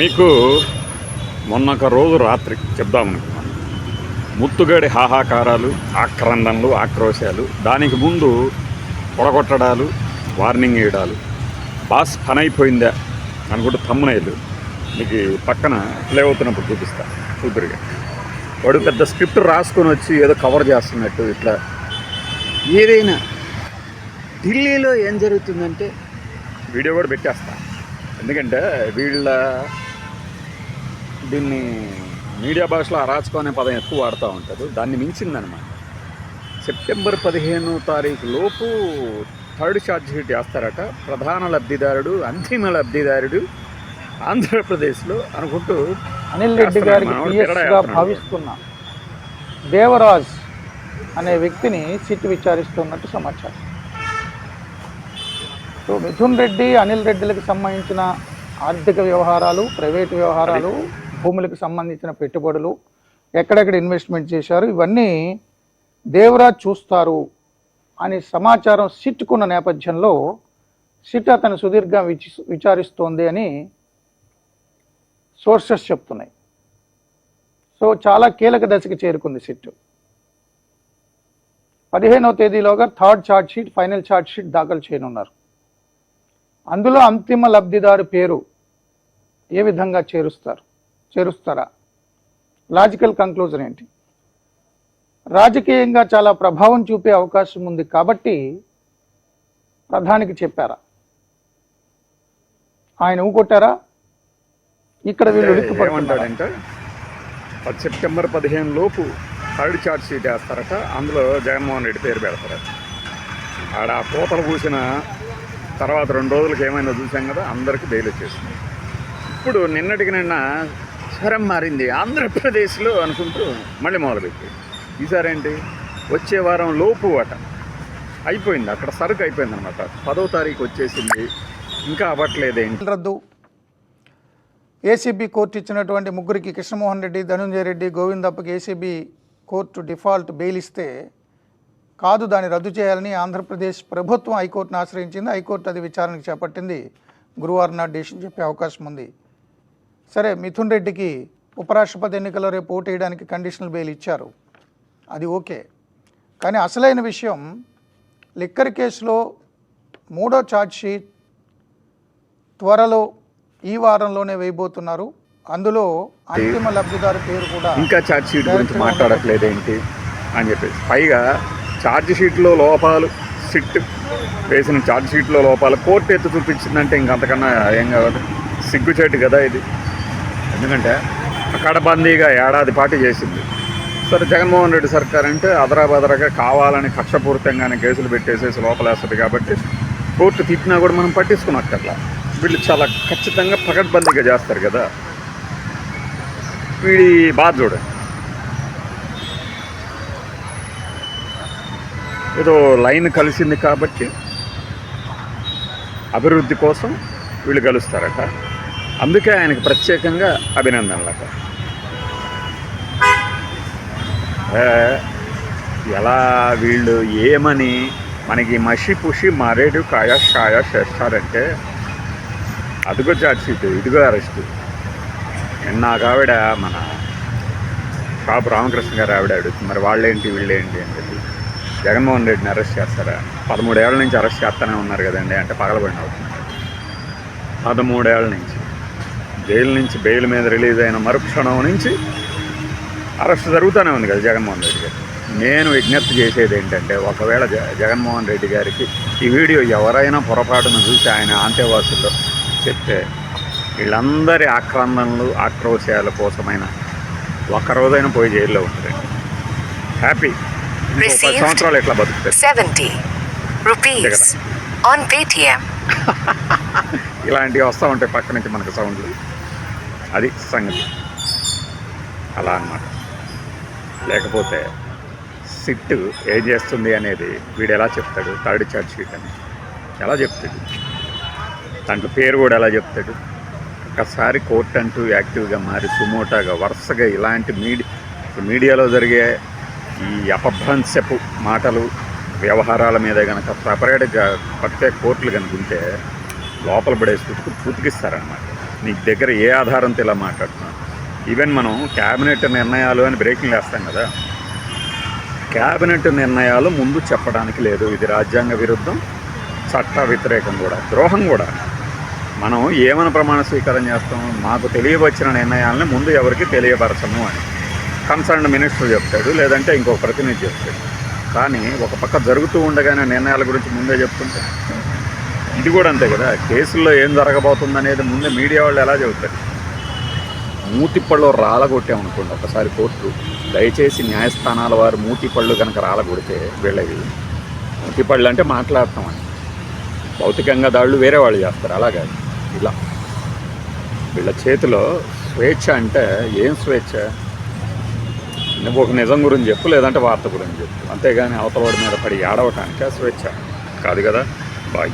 మీకు మొన్న ఒక రోజు రాత్రి చెప్దామనుకున్నాను. ముత్తుగడి హాహాకారాలు ఆక్రందనలు ఆక్రోశాలు దానికి ముందు పొడగొట్టడాలు వార్నింగ్ వేయడాలు బాస్ పని అయిపోయిందా అనుకుంటే తమ్మునైలు మీకు పక్కన ప్లే అవుతున్నప్పుడు చూపిస్తా. కూతురుగా వాడు పెద్ద స్క్రిప్ట్ రాసుకొని వచ్చి ఏదో కవర్ చేస్తున్నట్టు ఇట్లా. ఏదైనా ఢిల్లీలో ఏం జరుగుతుందంటే వీడియో కూడా పెట్టేస్తా. ఎందుకంటే వీళ్ళ దీన్ని మీడియా భాషలో అరాచకం అనే పదం ఎక్కువ వాడుతూ ఉంటారు దాన్ని మించిందనమాట. సెప్టెంబర్ పదిహేను తారీఖు లోపు థర్డ్ షీట్ వేస్తారట. ప్రధాన లబ్ధిదారుడు అంతిమ లబ్ధిదారుడు ఆంధ్రప్రదేశ్లో అనుకుంటూ అనిల్ రెడ్డి గారికి భావిస్తున్న దేవరాజ్ అనే వ్యక్తిని సిట్ విచారిస్తున్నట్టు సమాచారం. సో మిథున్ రెడ్డి అనిల్ రెడ్డిలకు సంబంధించిన ఆర్థిక వ్యవహారాలు ప్రైవేటు వ్యవహారాలు భూములకు సంబంధించిన పెట్టుబడులు ఎక్కడెక్కడ ఇన్వెస్ట్మెంట్ చేశారు ఇవన్నీ దేవరాజ్ చూస్తారు అనే సమాచారం సిట్కున్న నేపథ్యంలో సిట్ అతను సుదీర్ఘ విచి విచారిస్తోంది అని సోర్సెస్ చెప్తున్నాయి. సో చాలా కీలక దశకి చేరుకుంది సిట్ పదిహేనవ తేదీలోగా third charge sheet final charge sheet దాఖలు చేయనున్నారు. అందులో అంతిమ లబ్ధిదారు పేరు ఏ విధంగా చేరుస్తారు? చేరుస్తారా? లాజికల్ కంక్లూజన్ ఏంటి? రాజకీయంగా చాలా ప్రభావం చూపే అవకాశం ఉంది కాబట్టి ప్రధానికి చెప్పారా? ఆయన ఊకొట్టారా? ఇక్కడ వీళ్ళు? ఏమంటాడంటే పది సెప్టెంబర్ పదిహేను లోపు థర్డ్ ఛార్జ్ షీట్ వేస్తారట అందులో జగన్మోహన్ రెడ్డి పేరు పెడతారట ఆడ ఆ కోతలు పూసిన తర్వాత రెండు రోజులకి ఏమైందో చూసాం కదా అందరికీ బెయిల్ వచ్చేసింది. ఇప్పుడు నిన్నటికి నిన్న స్వరం మారింది. ఆంధ్రప్రదేశ్లో అనుకుంటూ మళ్ళీ మొదలుపెట్టి. ఈసారి ఏంటి వచ్చే వారం లోపు అట. అయిపోయింది. అక్కడ సరుకు అయిపోయింది అనమాట పదో తారీఖు వచ్చేసింది. ఇంకా అవ్వట్లేదేంటి? రద్దు. ఏసీబీ కోర్టు ఇచ్చినటువంటి ముగ్గురికి కృష్ణమోహన్ రెడ్డి ధనుంజయ రెడ్డి గోవిందప్పకి ఏసీబీ కోర్టు డిఫాల్ట్ బెయిల్ ఇస్తే కాదు దాన్ని రద్దు చేయాలని ఆంధ్రప్రదేశ్ ప్రభుత్వం హైకోర్టును ఆశ్రయించింది. హైకోర్టు అది విచారణకు చేపట్టింది. గురువారం నాడు డెసిషన్ చెప్పే అవకాశం ఉంది. సరే మిథున్ రెడ్డికి ఉపరాష్ట్రపతి ఎన్నికల్లో రేపు ఓటు వేయడానికి కండిషనల్ బెయిల్ ఇచ్చారు. అది ఓకే. కానీ అసలైన విషయం లిక్కర్ కేసులో మూడో ఛార్జ్ షీట్ త్వరలో ఈ వారంలోనే వేయబోతున్నారు. అందులో అంతిమ లబ్ధిదారు పేరు కూడా ఇంకా ఛార్జ్ షీట్ గురించి మాట్లాడట్లేదేంటి అని చెప్పేసి. పైగా ఛార్జ్ షీట్లో లోపాలు సిట్ వేసిన ఛార్జ్ షీట్లో లోపాలు కోర్టు ఎత్తు చూపించిందంటే ఇంకంతకన్నా ఏం కావాలి? సిగ్గుచేటు కదా ఇది. ఎందుకంటే కడబందీగా ఏడాది పాటు చేసింది. సరే జగన్మోహన్ రెడ్డి సర్కార్ అంటే అదరాబదరగా కావాలని కక్షపూరితంగానే కేసులు పెట్టేసేసి లోపలేస్తుంది కాబట్టి కోర్టు తిట్టినా కూడా మనం పట్టించుకున్నక్కర్లా. వీళ్ళు చాలా ఖచ్చితంగా పకడ్బందీగా చేస్తారు కదా. వీడి బాధ చూడండి. ఏదో లైన్ కలిసింది కాబట్టి అభివృద్ధి కోసం వీళ్ళు కలుస్తారట అందుకే ఆయనకు ప్రత్యేకంగా అభినందనలట ఎలా వీళ్ళు ఏమని మనకి మషి పుషి మారేడు కాయ షాయ చేస్తారంటే అదిగో చార్జ్ షీట్ ఇదిగో అరెస్ట్. నాకు ఆవిడ మన షాపు రామకృష్ణ గారు ఆవిడ అడుగుతుంది మరి వాళ్ళేంటి వీళ్ళేంటి? అని చెప్పి. జగన్మోహన్ రెడ్డిని అరెస్ట్ చేస్తారా? పదమూడేళ్ళ నుంచి అరెస్ట్ చేస్తూనే ఉన్నారు కదండి అంటే పగలబడిన అవుతుంది పదమూడేళ్ళ నుంచి. జైలు నుంచి బెయిల్ మీద రిలీజ్ అయిన మరుక్షణం నుంచి అరెస్ట్ జరుగుతూనే ఉంది కదా జగన్మోహన్ రెడ్డి గారు నేను విజ్ఞప్తి చేసేది ఏంటంటే ఒకవేళ జ జగన్మోహన్ రెడ్డి గారికి ఈ వీడియో ఎవరైనా పొరపాటున చూసి ఆయన అంతేవాసుల్లో చెప్తే వీళ్ళందరి ఆక్రందనలు ఆక్రోశాల కోసమైన ఒక్క రోజైనా పోయి జైల్లో ఉంటారండి హ్యాపీ పది. సంవత్సరాలు ఎట్లా బతుకుతారు 70 rupees on Paytm. ఇలాంటివి వస్తూ ఉంటాయి పక్క నుంచి మనకు సౌండ్లు అది సంగతి. అలా అన్నమాట. లేకపోతే సిట్ ఏం చేస్తుంది అనేది వీడు ఎలా చెప్తాడు? థర్డ్ చార్జ్ షీట్ అని ఎలా చెప్తాడు? దాంట్లో పేరు కూడా ఎలా చెప్తాడు? ఒక్కసారి కోర్టు అంటూ యాక్టివ్గా మారి సుమోటాగా వరుసగా ఇలాంటి మీడి మీడియాలో జరిగే ఈ అపభ్రంశపు మాటలు వ్యవహారాల మీద కనుక సపరేట్గా పట్టే కోర్టులు కనుక ఉంటే లోపల పడేసి పుట్టుకు పుతికిస్తారనమాట నీకు దగ్గర ఏ ఆధారంతో ఇలా మాట్లాడుతున్నాను ఈవెన్ మనం క్యాబినెట్ నిర్ణయాలు అని బ్రేకింగ్ వేస్తాం కదా. క్యాబినెట్ నిర్ణయాలు ముందు చెప్పడానికి లేదు. ఇది రాజ్యాంగ విరుద్ధం చట్ట వ్యతిరేకం కూడా ద్రోహం కూడా. మనం ఏమైనా ప్రమాణ స్వీకారం చేస్తాం? మాకు తెలియవచ్చిన నిర్ణయాలని ముందు ఎవరికి తెలియపరచము అని. కన్సర్న్ మినిస్టర్ చెప్తాడు లేదంటే ఇంకో ప్రతినిధి చెప్తాడు. కానీ ఒక పక్క జరుగుతూ ఉండగానే నిర్ణయాల గురించి ముందే చెప్తుంటే ఇది కూడా అంతే కదా. కేసుల్లో ఏం జరగబోతుంది అనేది ముందే మీడియా వాళ్ళు ఎలా చెబుతారు? మూతిపళ్ళు రాలగొట్టామనుకోండి ఒకసారి కోర్టు. దయచేసి న్యాయస్థానాల వారు మూతిపళ్ళు కనుక రాలగొడితే వీళ్ళవి. మూతిపళ్ళు అంటే మాట్లాడతామని భౌతికంగా దాళ్ళు వేరే వాళ్ళు చేస్తారు. అలాగా? ఇలా. వీళ్ళ చేతిలో స్వేచ్ఛ అంటే ఏం స్వేచ్ఛ? నువ్వు ఒక నిజం గురించి చెప్పు లేదంటే వార్త గురించి చెప్పు. అంతేగాని అవతలవాడి మీద పడి ఏడవటానికి స్వేచ్ఛ? కాదు కదా? బాయ్.